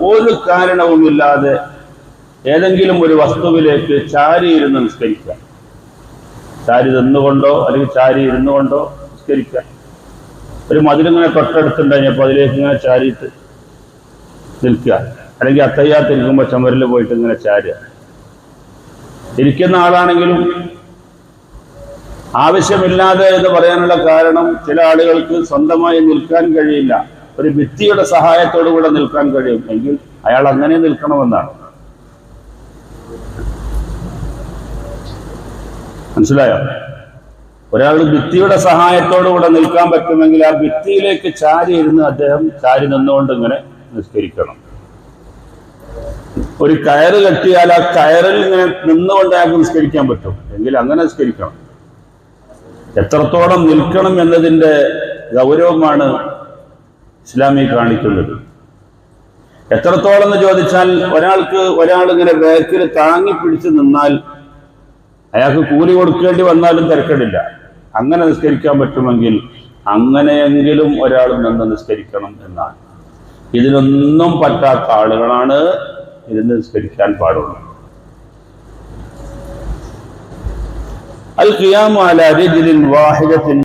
ഒരു കാരണവുമില്ലാതെ ഏതെങ്കിലും ഒരു വസ്തുവിലേക്ക് ചാരി ഇരുന്ന് നിസ്കരിക്കുക. ചാരി നിന്നുകൊണ്ടോ അല്ലെങ്കിൽ ചാരി ഇരുന്നു കൊണ്ടോ നിസ്കരിക്കുക. ഒരു മതിലിങ്ങനെ തൊട്ടടുത്തുണ്ടായപ്പോൾ അതിലേക്ക് ഇങ്ങനെ ചാരിയിട്ട് നിൽക്കുക. അല്ലെങ്കിൽ അത്തയ്യാത്ത് ഇരിക്കുമ്പോൾ ചുമരിൽ പോയിട്ട് ഇങ്ങനെ ചാരുക. ഇരിക്കുന്ന ആളാണെങ്കിലും ആവശ്യമില്ലാതെ എന്ന് പറയാനുള്ള കാരണം ചില ആളുകൾക്ക് സ്വന്തമായി നിൽക്കാൻ കഴിയില്ല. ഒരു വ്യക്തിയുടെ സഹായത്തോടു കൂടെ നിൽക്കാൻ കഴിയും. എങ്കിൽ അയാൾ അങ്ങനെ നിൽക്കണമെന്നാണ്. മനസ്സിലായോ? ഒരാൾ ഭിത്തിയുടെ സഹായത്തോടു കൂടെ നിൽക്കാൻ പറ്റുമെങ്കിൽ ആ ഭിത്തിയിലേക്ക് ചാരി ഇരുന്ന് അദ്ദേഹം ചാരി നിന്നുകൊണ്ട് ഇങ്ങനെ നിസ്കരിക്കണം. ഒരു കയറ് കെട്ടിയാൽ ആ കയറിൽ ഇങ്ങനെ നിന്നുകൊണ്ട് അയാൾക്ക് നിസ്കരിക്കാൻ പറ്റും. എങ്കിൽ അങ്ങനെ നിസ്കരിക്കണം. എത്രത്തോളം നിൽക്കണം എന്നതിന്റെ ഗൗരവമാണ് ഇസ്ലാമി കാണിക്കുന്നത്. എത്രത്തോളം എന്ന് ചോദിച്ചാൽ ഒരാൾക്ക് ഒരാൾ ഇങ്ങനെ ബാക്കിൽ താങ്ങി പിടിച്ചു നിന്നാൽ അയാൾക്ക് കൂലി കൊടുക്കേണ്ടി വന്നാലും തിരക്കടില്ല. അങ്ങനെ നിസ്കരിക്കാൻ പറ്റുമെങ്കിൽ അങ്ങനെയെങ്കിലും ഒരാൾ നിന്ന് നിസ്കരിക്കണം എന്നാണ്. ഇതിനൊന്നും പറ്റാത്ത ആളുകളാണ് ഇതിന് നിസ്കരിക്കാൻ പാടുള്ളത്. അൽ ഖിയാമ അല രജുലിൻ വാഹിദത്തിൻ